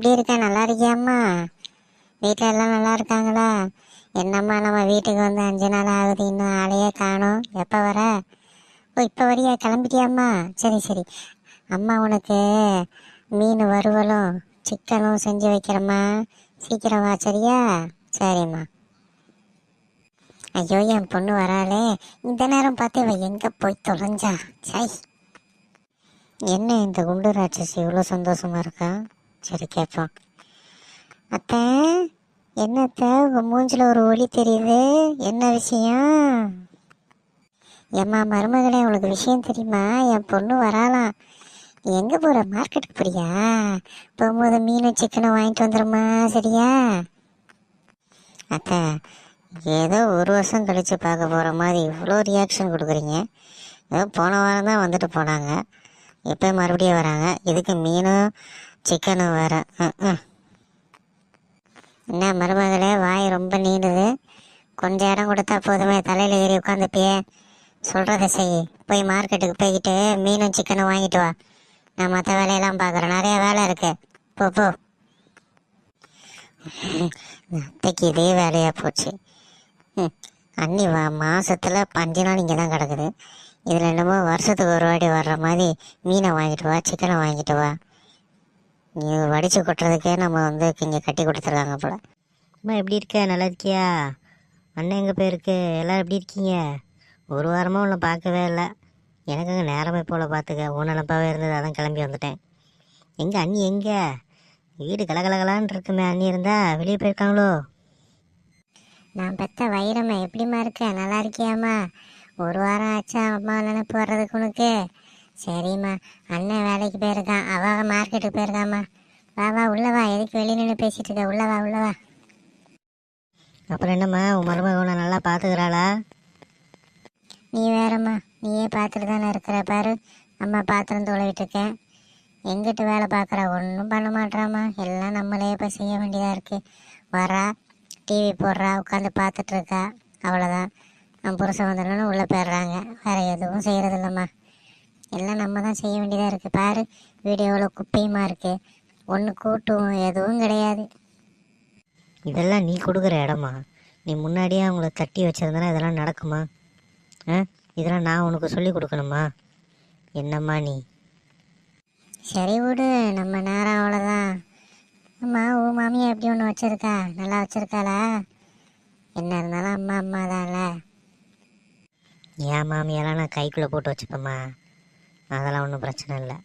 எப்படி இருக்க? நல்லா இருக்கியாம்மா? வீட்டில் எல்லாம் நல்லா இருக்காங்களா? என்னம்மா நம்ம வீட்டுக்கு வந்து அஞ்சு நாள் ஆகுது இன்னும் ஆளையே காணும். எப்போ வர? ஓ இப்போ வரியா? கிளம்பிட்டியாம்மா? சரி சரி. அம்மா உனக்கு மீன் வறுவலும் சிக்கனும் செஞ்சு வைக்கிறம்மா. சீக்கிரம் வா சரியா? சரிம்மா. ஐயோ என் பொண்ணு வராளே. இந்த நேரம் பார்த்து இவன் எங்கே போய் தொலைஞ்சா? சை. என்ன இந்த குண்டு ராட்சசி இவ்வளோ சந்தோஷமாக இருக்கா? சரி கேட்போம் அத்தை என்ன அத்தை உங்கள் மூஞ்சில் ஒரு ஒளி தெரியுது. என்ன விஷயம்? ஏம்மா மருமகளே உங்களுக்கு விஷயம் தெரியுமா? என் பொண்ணு வராளாம் நீ எங்கே போகிற மார்க்கெட்டுக்கு போறியா? போகும்போது மீனும் சிக்கனும் வாங்கிட்டு வந்துடுமா சரியா? அத்தை ஏதோ ஒரு வருஷம் கழித்து பார்க்க போகிற மாதிரி இவ்வளோ ரியாக்ஷன் கொடுக்குறீங்க. ஏதோ போன வாரம் தான் வந்துட்டு போனாங்க. இப்போ மறுபடியும் வராங்க. இதுக்கு மீனும் சிக்கனும் வேறு என்ன மருமகளே வாய் ரொம்ப நீண்டுது கொஞ்சம் இடம் கொடுத்தா போதுமே தலையில் ஏறி உட்காந்துப்பியே. சொல்கிறத செய். போய் மார்க்கெட்டுக்கு போய்கிட்டு மீனும் சிக்கனும் வாங்கிட்டு வா. நான் மற்ற வேலையெல்லாம் பார்க்குறேன். நிறைய வேலை இருக்குது போ போ. அத்தைக்கு இதே வேலையாக போச்சு. ம், அண்ணி வா மாதத்தில் அஞ்சு நாள் இங்கே தான் கிடக்குது. இதில் என்னமோ வருஷத்துக்கு ஒரு வாட்டி வர்ற மாதிரி மீனை வாங்கிட்டு வா சிக்கனை வாங்கிட்டு வா. நீ வடித்து கொட்டுறதுக்கே நம்ம வந்து இங்கே கட்டி கொடுத்துருக்காங்க போல. அம்மா எப்படி இருக்க? நல்லா இருக்கியா? அண்ணன் எங்கே போயிருக்கு? எல்லோரும் எப்படி இருக்கீங்க? ஒரு வாரமாக உன்னை பார்க்கவே இல்லை. எனக்கு அங்கே நேரமே போல் பார்த்துக்க ஊனலப்பாவே இருந்தது அதான் கிளம்பி வந்துட்டேன். எங்கே அண்ணி எங்கே? வீடு கலகலகலான்னு இருக்குமே அண்ணி இருந்தா வெளியே போயிருக்காங்களோ? நான் பெத்த வைரமே எப்படிம்மா இருக்க? நல்லா இருக்கியாம்மா? ஒரு வாரம் ஆச்சா அம்மா நினைப்பு வர்றதுக்கு உனக்கு? சரிம்மா. அண்ணன் வேலைக்கு போயிருக்கான். அவ மார்க்கெட்டுக்கு போயிருக்காம்மா. வா வா உள்ள வா. எதுக்கு வெளியே நின்று பேசிட்டு இருக்க? உள்ள வா உள்ள வா. அப்புறம் என்னம்மா? உன் மருமக உன்னை நல்லா பார்த்துக்கிறாளா? நீ வேறம்மா. நீயே பார்த்துட்டு தானே இருக்கிற பாரு. அம்மா பாத்திரம் தொலைவிட்டு இருக்கேன். எங்கிட்டு வேலை பார்க்குறா? ஒன்றும் பண்ண மாட்றாம்மா. எல்லாம் நம்மளே போய் செய்ய வேண்டியதாக இருக்குது வரா டிவி போடுறா உட்காந்து பார்த்துட்டு இருக்கா. அவ்வளோதான் நம்ம புருஷன் வந்துடணும் உள்ளே போயிடுறாங்க. வேறு எதுவும் செய்கிறது இல்லைம்மா எல்லாம் நம்ம தான் செய்ய வேண்டியதாக இருக்குது பாரு வீடியோவில் குப்பையுமா இருக்குது ஒன்று கூட்டும் எதுவும் கிடையாது. இதெல்லாம் நீ கொடுக்குற இடமா? நீ முன்னாடியே அவங்கள தட்டி வச்சிருந்தனா இதெல்லாம் நடக்குமா? ஆ? இதெல்லாம் நான் உனக்கு சொல்லி கொடுக்கணுமா? என்னம்மா நீ? சரி விடு நம்ம நேரம் அவ்வளோதான் அம்மா ஓ மாமியா எப்படி ஒன்று வச்சிருக்கா? நல்லா வச்சிருக்காளா? என்ன இருந்தாலும் அம்மா அம்மா தான்ல என் மாமியெல்லாம் நான் கைக்குள்ளே போட்டு வச்சுப்பேம்மா. அதெல்லாம் ஒன்றும் பிரச்சனை இல்லை.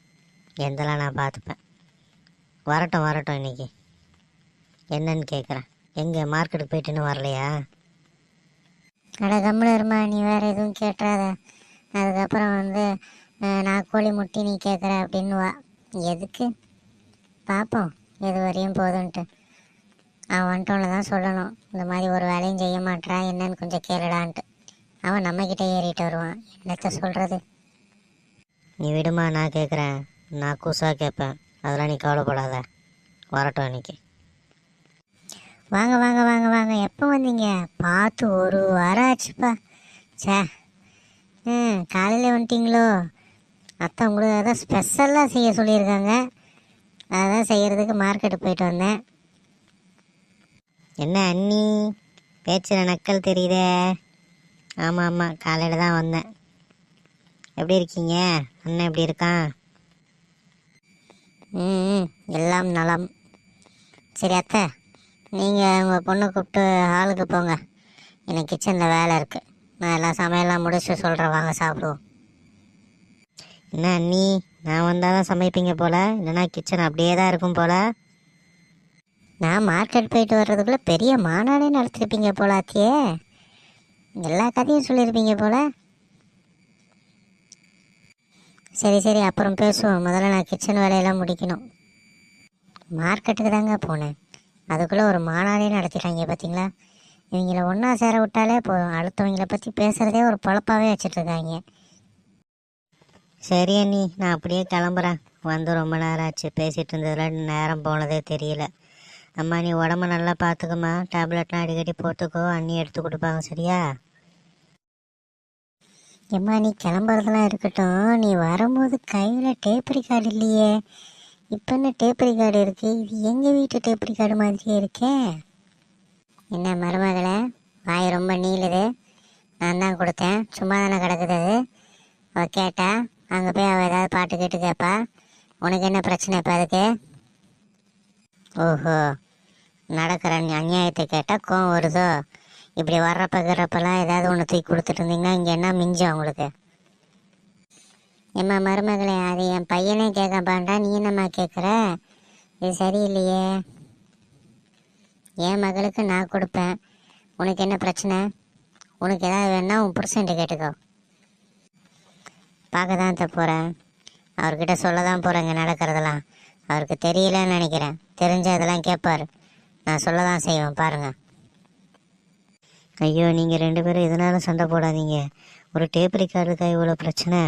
எந்தெல்லாம் நான் பார்த்துப்பேன்? வரட்டும் வரட்டும் இன்னைக்கு. என்னன்னு கேட்குறேன். எங்கே? மார்க்கெட்டுக்கு போயிட்டு இன்னும் வரலையா? அட கம்முனு இருமா நீ வேறு எதுவும் கேட்டுறாத அதுக்கப்புறம் வந்து நான் கோழி முட்டி நீ கேட்குற அப்படின்னு வா. எதுக்கு? பார்ப்போம். எது வரையும் போதுன்ட்டு. அவன் வந்துட்டோன்னு தான் சொல்லணும். இந்த மாதிரி ஒரு வேலையும் செய்ய மாட்றா என்னன்னு கொஞ்சம் கேளுடான்ட்டு. அவன் நம்மக்கிட்ட ஏறிட்டு வருவான். என்னத்த சொல்கிறது நீ விடுமா நான் கேட்குறேன் நான் கூசா கேட்பேன். அதெல்லாம் நீ கவலைப்படாத. வரட்டும் இன்னைக்கு. வாங்க வாங்க வாங்க வாங்க. எப்போ வந்தீங்க? பார்த்து ஒரு வாரம் ஆச்சுப்பா. சே ம் காலையில் வந்துட்டிங்களோ? அத்தை உங்களுக்கு அதான் ஸ்பெஷலாக செய்ய சொல்லியிருக்காங்க. அதான் செய்கிறதுக்கு மார்க்கெட்டு போயிட்டு வந்தேன். என்ன அண்ணி? பேச்சில் நக்கல் தெரியுதே. ஆமாம் ஆமாம் காலையில் தான் வந்தேன். எப்படி இருக்கீங்க? அண்ணன் எப்படி இருக்கான்? ம் எல்லாம் நலம். சரி அத்தை நீங்கள் உங்கள் பொண்ணை கூப்பிட்டு ஹாலுக்கு போங்க. எனக்கு கிச்சனில் வேலை இருக்குது நான் எல்லாம் சமையல்லாம் முடிச்சு சொல்கிறேன் வாங்க சாப்பிடுவோம். என்ன அண்ணி நான் வந்தால் தான் சமைப்பீங்க போல்? இல்லைன்னா கிச்சன் அப்படியே தான் இருக்கும் போல்? நான் மார்க்கெட் போயிட்டு வர்றதுக்குள்ள பெரிய மாநாடே நடத்திருப்பீங்க போல ஆத்தியே எல்லா கதையும் சொல்லியிருப்பீங்க போல. சரி சரி அப்புறம் பேசுவோம். முதல்ல நான் கிச்சன் வேலையெல்லாம் முடிக்கணும். மார்க்கெட்டுக்கு தாங்க போனேன். அதுக்குள்ளே ஒரு மாநாடே நடத்திட்டாங்க பார்த்தீங்களா இவங்கள ஒன்றா சேர விட்டாலே போதும். அடுத்தவங்கள பற்றி பேசுகிறதே ஒரு பொழப்பாகவே வச்சுட்ருக்காங்க சரி அண்ணி நான் அப்படியே கிளம்புறேன். வந்து ரொம்ப நேரம் ஆச்சு. பேசிகிட்டு இருந்ததில் நேரம் போனதே தெரியல. அம்மா நீ உடம்ப நல்லா பார்த்துக்கம்மா டேப்லெட்லாம் அடிக்கடி போட்டுக்கோ. அண்ணி எடுத்து கொடுப்பாங்க சரியா? ஏம்மா நீ கிளம்புறதெல்லாம் இருக்கட்டும். நீ வரும்போது கையில் டேப் கார்டு இல்லையே. இப்போ என்ன டேப் கார்டு இருக்கு? இது எங்கள் வீட்டு டேப் கார்டு மாதிரியே இருக்கே. என்ன மருமகளை வாய் ரொம்ப நீளுது. நான் தான் கொடுத்தேன். சும்மா தானே கிடக்குது அது. அவள் கேட்டா அங்கே போய் அவள் ஏதாவது பாட்டு கேட்டு கேட்பா உனக்கு என்ன பிரச்சனை இப்போ அதுக்கு? ஓஹோ நடக்கிற அநியாயத்தை கேட்டால் கோவம் வருதோ? இப்படி வர்றப்ப கிறப்பெல்லாம் ஏதாவது ஒன்று தூக்கி கொடுத்துட்டு இருந்தீங்கன்னா இங்கே என்ன மிஞ்சும் உங்களுக்கு? எம்மா மருமகளே அது என் பையனே கேட்க பாண்டா நீ என்னம்மா கேட்குற? இது சரியில்லையே. என் மகளுக்கு நான் கொடுப்பேன். உனக்கு என்ன பிரச்சனை? உனக்கு ஏதாவது வேணா உன் புருஷன்ட்டு கேட்டுக்கோ. பார்க்க தான் போகிறேன் அவர்கிட்ட சொல்ல தான் போகிறேங்க நடக்கிறதெல்லாம். அவருக்கு தெரியலன்னு நினைக்கிறேன். தெரிஞ்ச இதெல்லாம் கேட்பார். நான் சொல்ல தான் செய்வேன் பாருங்கள் ஐயோ நீங்கள் ரெண்டு பேரும் இதனால சண்டை போடாதீங்க. ஒரு டேப் ரெக்கார்டுக்கா இவ்வளோ பிரச்சனை.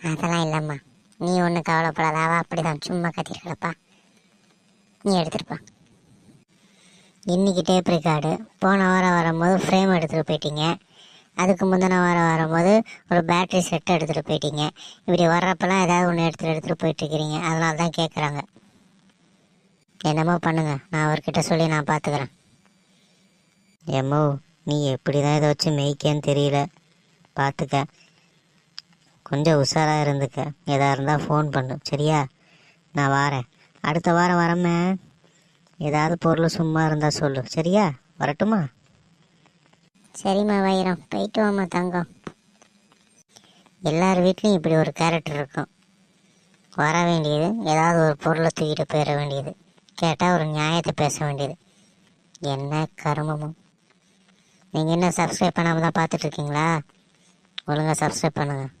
அதெல்லாம் இல்லைம்மா. நீ ஒன்றும் கவலைப்படாத. அவள் அப்படிதான். சும்மா கத்திட்டு கிடப்பா. நீ எடுத்துருப்பா இன்னைக்கு டேப் ரெக்கார்டு போன வாரம் வரும்போது ஃப்ரேம் எடுத்துகிட்டு போயிட்டீங்க. அதுக்கு முந்தின வாரம் வரும்போது ஒரு பேட்டரி செட் எடுத்துகிட்டு போயிட்டீங்க. இப்படி வர்றப்பெல்லாம் ஏதாவது ஒன்று எடுத்துகிட்டு எடுத்துகிட்டு போயிட்டுருக்கிறீங்க அதனால தான் கேட்குறாங்க என்னமோ பண்ணுங்க. நான் அவர்கிட்ட சொல்லி நான் பார்த்துக்கிறேன் எம்மோ நீ எப்படி தான் இதை வச்சு மேய்க்கேன்னு தெரியல. பார்த்துக்க கொஞ்சம் உஷாராக இருந்துக்க. எதாக இருந்தால் ஃபோன் பண்ணு. சரியா? நான் வாரேன். அடுத்த வாரம் வரமே ஏதாவது பொருள் சும்மா இருந்தால் சொல்லு. சரியா? வரட்டுமா? சரிம்மா வைரம். போயிட்டு வாம்மா தங்கம். எல்லார் வீட்லேயும் இப்படி ஒரு கேரக்டர் இருக்கும். வர வேண்டியது ஏதாவது ஒரு பொருளை தூக்கிட்டு போயிட வேண்டியது. கேட்டால் ஒரு நியாயத்தை பேச வேண்டியது. என்ன கருமமும் நீங்கள் என்ன சப்ஸ்கிரைப் பண்ணாமல் தான் பார்த்துட்ருக்கீங்களா ஒழுங்காக சப்ஸ்கிரைப் பண்ணுங்கள்